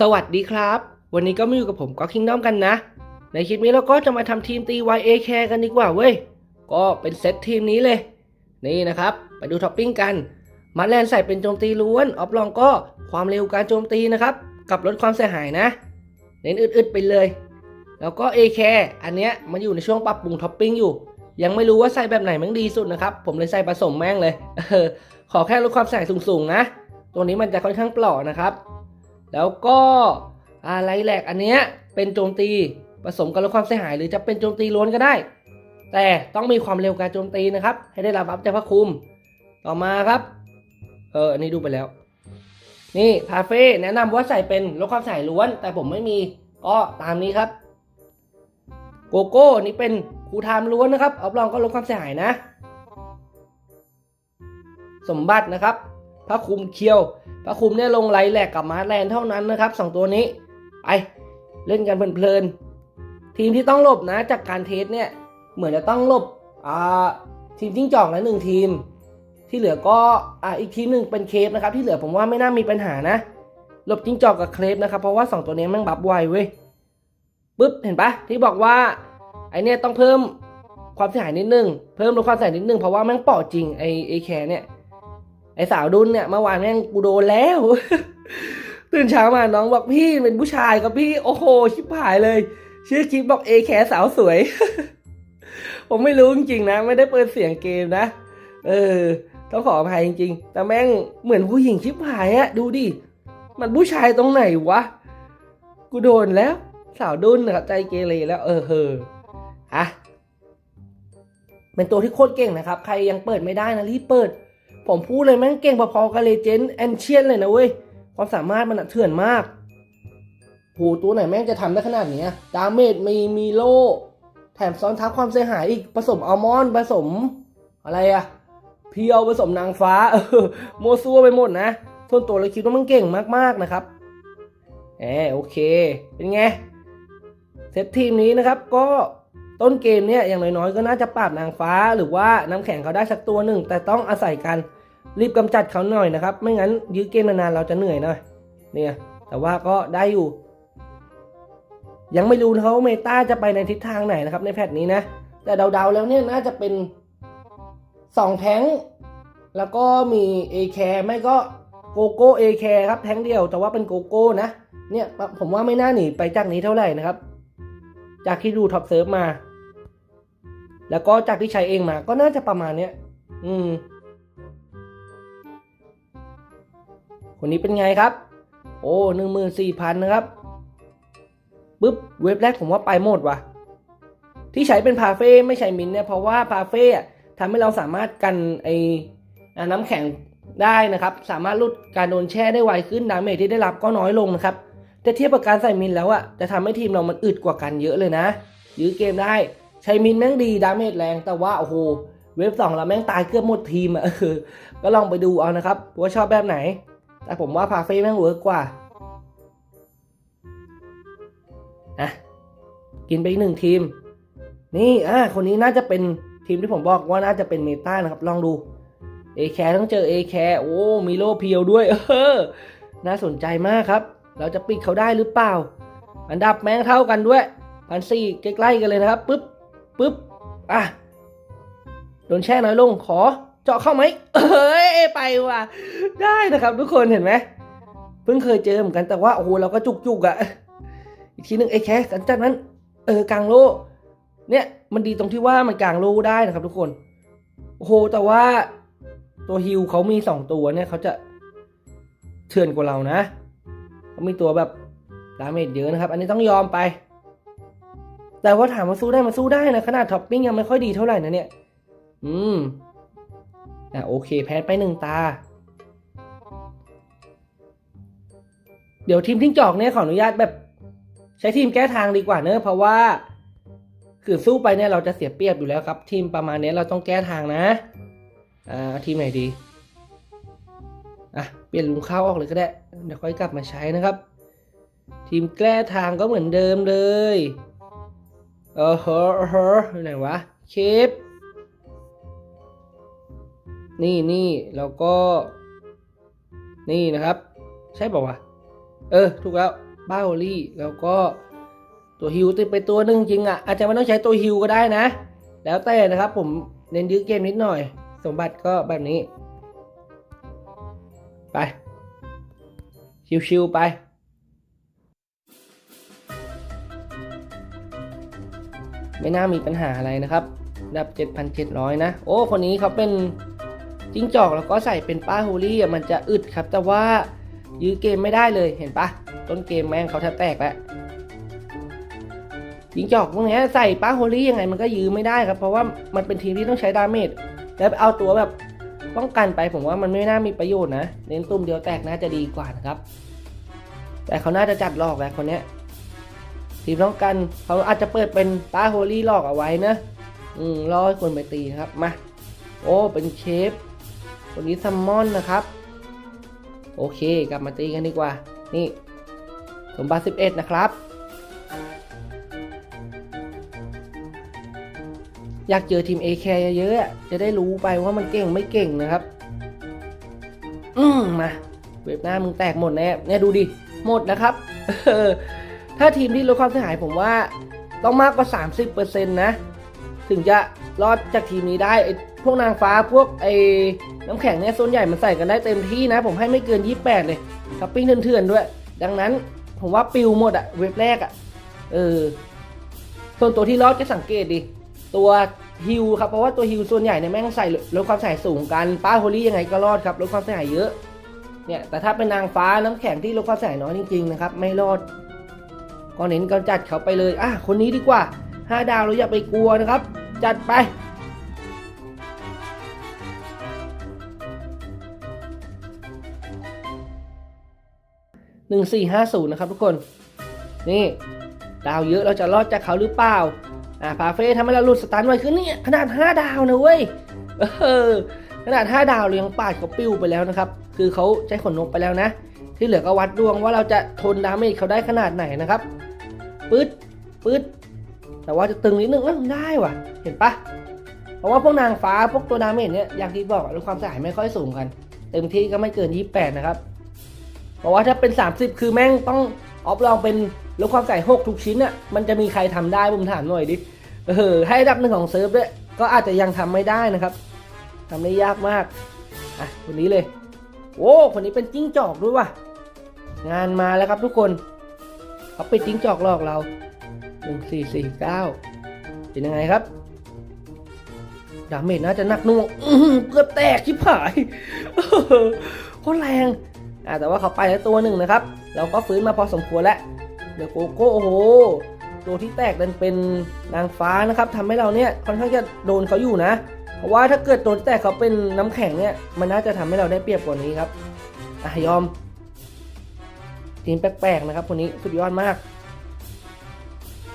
สวัสดีครับ วันนี้ก็มาอยู่กับผมก็คิงด้อมกันนะ ในคลิปนี้เราก็จะมาทำทีมตี YAK กันดีกว่าเว้ย ก็เป็นเซตทีมนี้เลย นี่นะครับ ไปดูท็อปปิ้งกันมัดแลนใส่เป็นโจมตีล้วน ออฟลองก็ความเร็วการโจมตีนะครับ กับลดความเสียหายนะ เน้นอึดๆไปเลย แล้วก็ AK อันเนี้ยมันอยู่ในช่วงปรับปรุงท็อปปิ้งอยู่ ยังไม่รู้ว่าใส่แบบไหนมันดีสุดนะครับ ผมเลยใส่ผสมแม่งเลย ขอแค่ลดความเสียหายสูงๆนะ ตัวนี้มันจะค่อนข้างเปล่อนะครับ แล้วก็อะไรแหลกอันเนี้ยเป็นโจมตีผสมกับลดความเสียหาย หรือจะเป็นโจมตีล้วนก็ได้ แต่ต้องมีความเร็วการโจมตีนะครับ ให้ได้รับอัพจากพระคุม ต่อมาครับเอออันนี้ดูไปแล้ว นี่พาเฟ่แนะนำว่าใส่เป็นลดความเสียหายล้วน แต่ผมไม่มีก็ตามนี้ครับโกโก้นี่เป็นคูไทม์ล้วนนะครับเอาลองก็ลดความเสียหายนะ สมบัตินะครับ พระคุมเคียว พระคุมเนี่ยลงไลแหลกกับมาร์แลนเท่านั้นนะครับสองตัวนี้ ไปเล่นกันเพลินๆ ทีมที่ต้องหลบนะจากการเทสเนี่ย เหมือนจะต้องหลบอ่าทีมจิ้งจอกนะหนึ่งทีม ที่เหลือก็อ่าอีกทีมหนึ่งเป็นเคฟนะครับ ที่เหลือผมว่าไม่น่ามีปัญหานะ หลบจิ้งจอกกับเคฟนะครับเพราะว่าสองตัวนี้แม่งบับไวเว้ยปึ๊บเห็นปะที่บอกว่าไอเนี่ยต้องเพิ่มความเสียหายนิดนึง เพิ่มลดความเสียหายนิดนึง เพราะว่าแม่งเปาะจริงไอไอแคร์เนี่ย ไอสาวดุนเนี่ยเมื่อวานแม่งกูโดนแล้ว ตื่นเช้ามาน้องบอกพี่เป็นผู้ชายครับพี่โอ้โหชิบหายเลย ชื่อคลิปบอกเอแคสาวสวย ผมไม่รู้จริงๆนะ ไม่ได้เปิดเสียงเกมนะ เออ ต้องขออภัยจริงๆ แต่แม่งเหมือนผู้หญิงชิบหายอะดูดิ มันผู้ชายตรงไหนวะ กูโดนแล้ว สาวดุนนะครับใจเกเรแล้ว เออเฮออะเป็นตัวที่โคตรเก่งนะครับ ใครยังเปิดไม่ได้นะรีบเปิด ผมพูดเลยแม่งเก่งพอๆกับเลเจนด์แอนเชียนเลยนะเว้ย ความสามารถมันเถื่อนมากโหตัวไหนแม่งจะทำได้ขนาดเนี้ยดาเมจมีมีโล แถมซ้อนทับความเสียหายอีกผสมอัลมอนด์ผสม อะไรอะเพียวผสมนางฟ้าเออโมซัวไปหมดนะส่วนตัวเลยคิดว่ามันเก่งมากๆนะครับแหมโอเค เป็นไง เซตทีมนี้นะครับก็ ต้นเกมเนี่ยอย่างน้อยๆก็น่าจะปราบนางฟ้าหรือว่าน้ำแข็งเขาได้สักตัวหนึ่ง แต่ต้องอาศัยกันรีบกำจัดเขาหน่อยนะครับ ไม่งั้นยื้อเกมนานๆเราจะเหนื่อยหน่อยเนี่ยแต่ว่าก็ได้อยู่ ยังไม่รู้นะว่าเมตาจะไปในทิศทางไหนนะครับ ในแพทนี้นะ แต่เดาๆแล้วเนี่ยน่าจะเป็นสองแท้ง แล้วก็มีเอแคร์ไม่ก็โกโก้เอแคร์ครับแท้งเดียวแต่ว่าเป็นโกโก้นะเนี่ยผมว่าไม่น่าหนีไปจากนี้เท่าไหร่นะครับ จากที่ดูท็อปเซิร์ฟมา แล้วก็จากที่ใช้เองมาก็น่าจะประมาณเนี้ย อืม คนนี้เป็นไงครับ โอ้หนึ่งหมื่นสี่พันนะครับปึ๊บเว็บแรกผมว่าไปหมดว่ะ ที่ใช้เป็นพาเฟ่ไม่ใช่มินเนี่ยเพราะว่าพาเฟ่ทำให้เราสามารถกันไอ้น้ำแข็งได้นะครับ สามารถลดการโดนแช่ได้ไวขึ้นดาเมจที่ได้รับก็น้อยลงนะครับแต่เทียบกับการใส่มินแล้วอะจะทำให้ทีมเรามันอึดกว่ากันเยอะเลยนะ ยื้อเกมได้ ใช้มินแม่งดีดาเมจแรงแต่ว่าโอ้โหเว็บสองเราแม่งตายเกือบหมดทีมอะเออก็ลองไปดูเอานะครับว่าชอบแบบไหน แต่ผมว่าพาเฟ่แม่งเวิร์กกว่าอะกินไปอีกหนึ่งทีม นี่อะคนนี้น่าจะเป็นทีมที่ผมบอกว่าน่าจะเป็นเมตานะครับลองดูเอแคร์ต้องเจอเอแคร์โอ้มีโลเพียวด้วย เออ น่าสนใจมากครับ เราจะปิดเขาได้หรือเปล่า อันดับแม่งเท่ากันด้วยพันสี่ใกล้ๆกันเลยนะครับปึ๊บ ปึ๊บ อะ โดนแช่น้อยลง ขอเจาะเข้าไหมเอ้ย ไปว่ะ ได้นะครับทุกคนเห็นไหม เพิ่งเคยเจอเหมือนกันแต่ว่าโอ้โหเราก็จุกๆอะ่ะอีกทีหนึ่งไอ้แคสกันจากนั้น เออกลางโลเนี่ยมันดีตรงที่ว่ามันกลางโลได้นะครับ ทุกคน โอ้โห แต่ว่าตัวฮิวเขามีสองตัวเนี่ยเขาจะเถื่อนกว่าเรานะเขามีตัวแบบดาเมจเยอะนะครับ อันนี้ต้องยอมไป แต่ว่าถามว่าสู้ได้มาสู้ได้นะขนาดท็อปปิ้งยังไม่ค่อยดีเท่าไหร่นะเนี่ย อืมอะโอเค แพ้ไปหนึ่งตา เดี๋ยวทีมทิ้งจอกเนี่ยขออนุญาตแบบ ใช้ทีมแก้ทางดีกว่าเนอะเพราะว่า คือสู้ไปเนี่ยเราจะเสียเปรียบอยู่แล้วครับ ทีมประมาณนี้เราต้องแก้ทางนะอ่าทีมไหนดีอะเปลี่ยนลุงเข้าออกเลยก็ได้เดี๋ยวค่อยกลับมาใช้นะครับ ทีมแก้ทางก็เหมือนเดิมเลย เออเฮอเฮออไหนวะเคปนี่นี่แล้วก็ นี่นะครับ ใช่ป่าวะเออ ถูกแล้วป้าโฮลี่แล้วก็ตัวฮิวติดไปตัวหนึ่งจริงอะ อาจจะไม่ต้องใช้ตัวฮิวก็ได้นะ แล้วแต่นะครับผมเน้นยื้อเกมนิดหน่อย สมบัติก็แบบนี้ ไป ชิวๆไป ไม่น่ามีปัญหาอะไรนะครับดับ 7,700 นะ โอ้ คนนี้เขาเป็นจิ้งจอกแล้วก็ใส่เป็นป้าฮูลี่มันจะอึดครับ แต่ว่ายื้อเกมไม่ได้เลยเห็นปะต้นเกมแม่งเขาแทบแตกแล้วจิ้งจอกพวกนี้ใส่ป้าฮูลี่ยังไงมันก็ยื้อไม่ได้ครับ เพราะว่ามันเป็นทีมที่ต้องใช้ดาเมจแล้วเอาตัวแบบป้องกันไปผมว่ามันไม่น่ามีประโยชน์นะเน้นตุ้มเดียวแตกน่าจะดีกว่านะครับ แต่เขาน่าจะจัดหลอกแหละคนเนี้ย ทีมต้องกันเขาอาจจะเปิดเป็นป้าโฮลี่ลอกเอาไว้นะอืมรอให้คนไปตีครับมาโอ้เป็นเชฟคนนี้ซัมมอนนะครับ โอเคกลับมาตีกันดีกว่า นี่สมบัติ11 นะครับ อยากเจอทีม AK เยอะๆจะได้รู้ไปว่ามันเก่งไม่เก่งนะครับ อืมมาเว็บหน้ามึงแตกหมดแน่เนี่ยดูดิ หมดนะครับ ถ้าทีมที่ลดความเสียหายผมว่าต้องมากกว่า 30%นะ ถึงจะรอดจากทีมนี้ได้ไอ้พวกนางฟ้าพวกไอ้น้ำแข็งเนี่ยส่วนใหญ่มันใส่กันได้เต็มที่นะ ผมให้ไม่เกิน 28 เลยทับปิ้งเถื่อนๆด้วย ดังนั้นผมว่าปิวหมดอะเว็บแรกอะเออส่วนตัวที่รอดจะสังเกตดิ ตัวฮิวครับเพราะว่าตัวฮิวส่วนใหญ่เนี่ยแม่งใส่ลดความเสียหายสูงกันป้าโฮลี่ยังไงก็รอดครับลดความเสียหายเยอะเนี่ยแต่ถ้าเป็นนางฟ้าน้ำแข็งที่ลดความเสียหายน้อยจริงๆนะครับไม่รอด ก็เน้นกำจัดเขาไปเลยอะคนนี้ดีกว่า 5 ดาวเราอย่าไปกลัวนะครับ จัดไป 1450 นะครับทุกคน นี่ ดาวเยอะเราจะรอดจากเขาหรือเปล่า อ่าพาเฟ่ทำให้เราหลุดสตันไว้ขึ้นเนี่ยขนาด 5 ดาวนะเว้ย เออ ขนาด 5 ดาวเรายังปาดเขาปิ้วไปแล้วนะครับ คือเขาใช้ขนนกไปแล้วนะที่เหลือก็วัดดวงว่าเราจะทนดาเมจเขาได้ขนาดไหนนะครับ ปึ๊ดปึ๊ดแต่ว่าจะตึงนิดนึงเอ้ยได้ว่ะ เห็นปะเพราะว่าพวกนางฟ้าพวกตัวดาเมจเนี่ยอย่างที่บอกอะความเสียหายไม่ค่อยสูงกัน เต็มที่ก็ไม่เกิน 28 นะครับ เพราะว่าถ้าเป็น 30 คือแม่งต้องออฟลองเป็นลดความเสียหาย6ทุกชิ้นอะมันจะมีใครทำได้ผมถามหน่อยดิเออให้ดับหนึ่งของเซิร์ฟด้วยก็อาจจะยังทำไม่ได้นะครับทำได้ยากมากอะคนนี้เลยโอ้คนนี้เป็นจิ้งจอกด้วยว่ะงานมาแล้วครับทุกคน เขาไปจิ้งจอกหลอกเราหนึ่งสี่สี่เก้าเป็นยังไงครับ ดาเมจน่าจะหนักหน่วงเกือบแตกชิบหายโคตรแรงอ่าแต่ว่าเขาไปแล้วตัวหนึ่งนะครับ เราก็ฟื้นมาพอสมควรแล้ว เดี๋ยวโกโก้โอ้โห ตัวที่แตกดันเป็นนางฟ้านะครับทำให้เราเนี่ยค่อนข้างจะโดนเขาอยู่นะ เพราะว่าถ้าเกิดตัวที่แตกเขาเป็นน้ำแข็งเนี่ย มันน่าจะทำให้เราได้เปรียบกว่านี้ครับอะยอม ทีมแปลกๆนะครับคนนี้สุดยอดมาก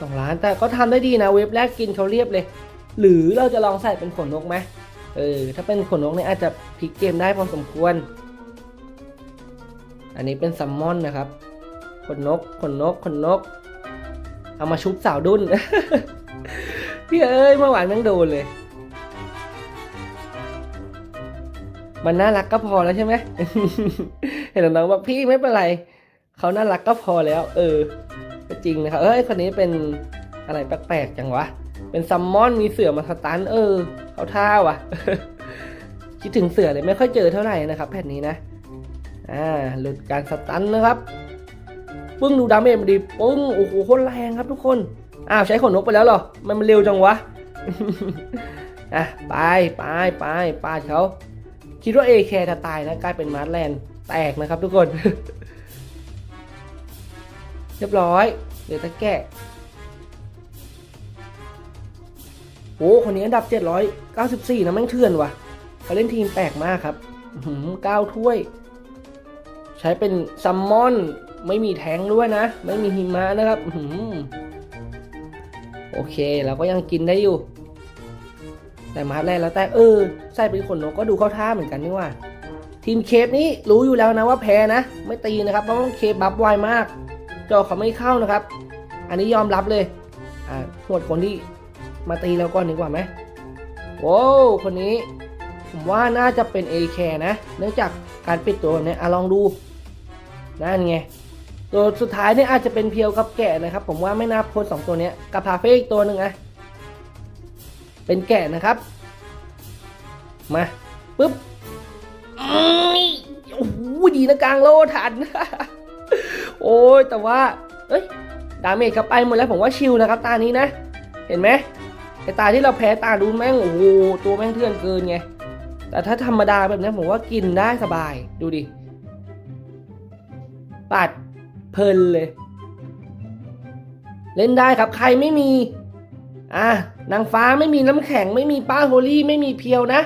สองล้านแต่ก็ทำได้ดีนะเว็บแรกกินเขาเรียบเลย หรือเราจะลองใส่เป็นขนนกไหมเออถ้าเป็นขนนกเนี่ยอาจจะพลิกเกมได้พอสมควร อันนี้เป็นซัมมอนนะครับ ขนนกขนนกขนนก เอามาชุบสาวดุนพี่เอ้ยเมื่อวานแม่งโดนเลย มันน่ารักก็พอแล้วใช่ไหมเห็นน้องบอกพี่ไม่เป็นไร เขาน่ารักก็พอแล้ว เออก็จริงนะครับ เอ้ยคนนี้เป็นอะไรแปลกๆจังวะ เป็นซัมมอนมีเสือมาสตัน เออเขาท่าว่ะ คิดถึงเสือเลยไม่ค่อยเจอเท่าไหร่นะครับ แผ่นนี้นะ อ่าหลุดการสตันนะครับปึ้งดูดาเมจมันดีปึ้งโอ้โหโคตรแรงครับทุกคน อ้าวใช้ขนนกไปแล้วเหรอ มันมันเร็วจังวะ อะไปไปไปปาดเขาคิดว่าเอแคจะตายนะกลายเป็นมาร์แลนแตกนะครับทุกคน เรียบร้อยเดี๋ยวตะแกะโอ้คนนี้อันดับ 794 นะแม่งเถื่อนว่ะเขาเล่นทีมแปลกมากครับหือเก้าถ้วย ใช้เป็นซัมมอน ไม่มีแทงด้วยนะ ไม่มีหิมะนะครับหือโอเคเราก็ยังกินได้อยู่ แต่มาแรกแล้วแต่เออใส่เป็นขนนกก็ดูเข้าท่าเหมือนกันนี่ว่า ทีมเคปนี้รู้อยู่แล้วนะว่าแพ้นะ ไม่ตีนะครับเพราะว่าเคปบัฟไวมาก จอเขาไม่เข้านะครับ อันนี้ยอมรับเลย อ่าหวดคนที่มาตีเราก่อนดีกว่าไหมโว้วคนนี้ ผมว่าน่าจะเป็น AK นะ เนื่องจากการปิดตัวแบบนี้อะลองดู นั่นไง ตัวสุดท้ายเนี่ยอาจจะเป็นเพียวกับแกะนะครับ ผมว่าไม่น่าพ้นสองตัวเนี้ยกับพาเฟ่อีกตัวหนึ่งอะเป็นแกะนะครับ มาปุ๊บอือโอ้โหดีนะกลางโลทัน โอ้ยแต่ว่าเอ้ยดาเมจเขาไปหมดแล้วผมว่าชิลนะครับตานี้นะ เห็นไหมไอตาที่เราแพ้ตาดูแม่งโอ้โหตัวแม่งเทื่อนเกินไงแต่ถ้าธรรมดาแบบนี้ผมว่ากินได้สบายดูดิปัดเพลินเลย เล่นได้ครับใครไม่มีอะนางฟ้าไม่มีน้ำแข็งไม่มีป้าโฮลี่ไม่มีเพียวนะ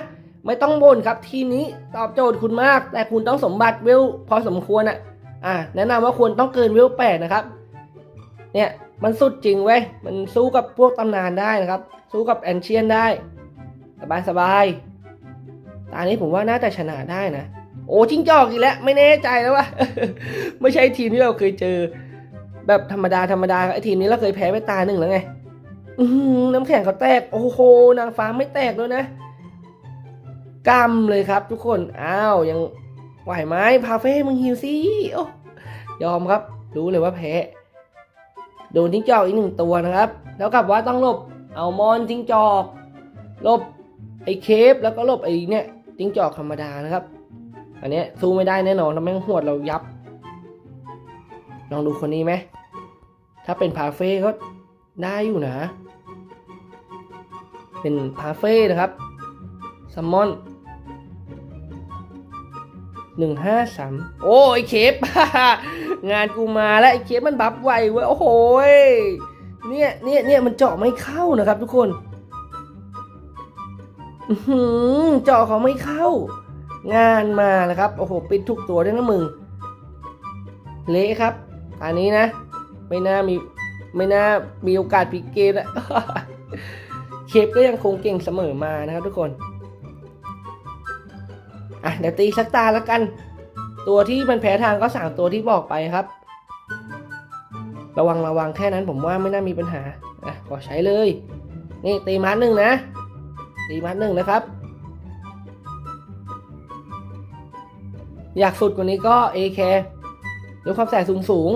ไม่ต้องบ่นครับทีมนี้ตอบโจทย์คุณมาก แต่คุณต้องสมบัติเวลพอสมควรอะ อะแนะนำว่าควรต้องเกินเวลแปดนะครับ เนี่ยมันสุดจริงเว้ย มันสู้กับพวกตำนานได้นะครับ สู้กับแอนเชียนได้ สบายสบายตานี้ผมว่าน่าจะชนะได้นะ โอ้จิ้งจอกอีกแล้ว ไม่แน่ใจแล้วว่า ไม่ใช่ทีมที่เราเคยเจอ แบบธรรมดาธรรมดาไอทีมนี้เราเคยแพ้ไปตาหนึ่งแล้วไงน้ำแข็งเขาแตก โอ้โห นางฟ้าไม่แตกด้วยนะกำเลยครับทุกคน อ้าว ยัง ไหวไหมพาเฟ่มึงฮิวสิโอ้ยอมครับ รู้เลยว่าแพ้โดนจิ้งจอกอีกหนึ่งตัวนะครับ แล้วกับว่าต้องหลบเอามอนจิ้งจอกหลบไอ้เคฟแล้วก็หลบไอ้เนี่ยจิ้งจอกธรรมดานะครับ อันนี้สู้ไม่ได้แน่นอนทำแม่งหวดเรายับ ลองดูคนนี้ไหมถ้าเป็นพาเฟ่ก็ได้อยู่นะ เป็นพาเฟ่นะครับซัมมอน หนึ่งห้าสามโอ้ไอเคฟงานกูมาแล้วไอเคฟมันบัฟไวเว้ยโอ้โหยเนี่ยเนี่ยเนี่ยมันเจาะไม่เข้านะครับทุกคนอื้อหือเจาะเขาไม่เข้า งานมาแล้วครับโอ้โหปิดทุกตัวด้วยนะมึงเละครับ อันนี้นะ ไม่น่ามีไม่น่ามีโอกาสพลิกเกมแล้วเคปก็ยังคงเก่งเสมอมานะครับทุกคน อะเดี๋ยวตีสักตาแล้วกัน ตัวที่มันแพ้ทางก็สามตัวที่บอกไปครับ ระวังระวังแค่นั้นผมว่าไม่น่ามีปัญหาอะขอใช้เลย นี่ตีมัดหนึ่งนะ ตีมัดหนึ่งนะครับ อยากสุดกว่านี้ก็ AK ลดความแสบสูงสูง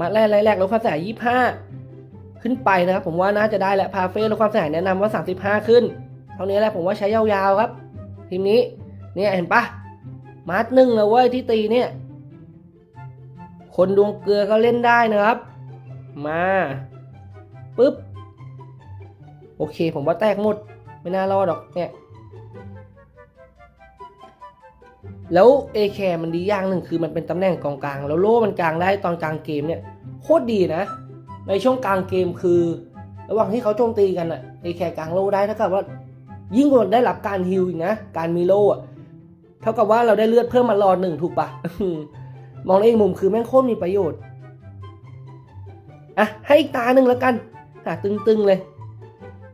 มัดแรกแรกลดความแสบยี่ห้าขึ้นไปนะครับผมว่าน่าจะได้แหละพาเฟ่ลดความแสบแนะนำว่า 35 ขึ้น เท่านี้แหละผมว่าใช้ยาวๆครับ ทีมนี้ เนี่ยเห็นปะมัดหนึ่งนะเว้ยที่ตีเนี่ย คนดวงเกลือก็เล่นได้นะครับ มาปุ๊บ โอเคผมว่าแตกหมด ไม่น่ารอดหรอกเนี่ย แล้ว AK มันดีอย่างหนึ่งคือมันเป็นตำแหน่งกองกลาง แล้วโล่มันกลางได้ตอนกลางเกมเนี่ย โคตรดีนะ ในช่วงกลางเกมคือ ระหว่างที่เขาโจมตีกันอะ AK กลางโล่ได้เท่ากับว่า ยิ่งกว่าได้รับการฮิลอีกนะ การมีโล่อะ เท่ากับว่าเราได้เลือดเพิ่มมารอหนึ่งถูกปะมองในอีกมุมคือแม่งโคตรมีประโยชน์ อะ ให้อีกตาหนึ่งแล้วกันหาตึงๆเลย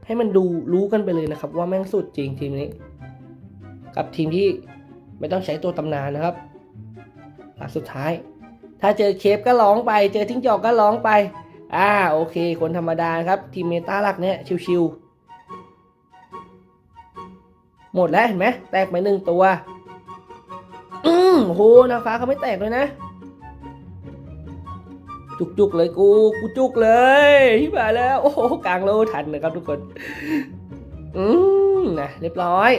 ให้มันดูรู้กันไปเลยนะครับ ว่าแม่งสุดจริงทีมนี้ กับทีมที่ไม่ต้องใช้ตัวตำนานนะครับอะสุดท้าย ถ้าเจอเคฟก็ร้องไป เจอทิ้งจอกก็ร้องไป อ่าโอเค คนธรรมดาครับทีมเมตาหลักเนี่ยชิวๆหมดแล้วเห็นไหมแตกไปหนึ่งตัว อืมโหนางฟ้าเขาไม่แตกเลยนะ จุกๆเลยกูกูจุกเลยที่มาแล้ว โอ้โหกลางโลทันนะครับทุกคน อืมนะเรียบร้อย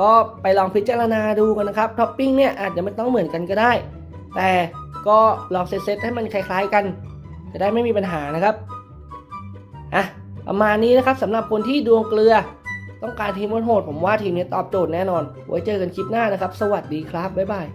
ก็ไปลองพิจารณาดูกันนะครับท็อปปิ้งเนี่ยอาจจะไม่ต้องเหมือนกันก็ได้ แต่ก็ลองเซตๆให้มันคล้าย ๆกัน จะได้ไม่มีปัญหานะครับอะประมาณนี้นะครับสำหรับคนที่ดวงเกลือ ต้องการทีมโหดผมว่าทีมนี้ตอบโจทย์แน่นอน ไว้เจอกันคลิปหน้านะครับ สวัสดีครับ บ๊ายบาย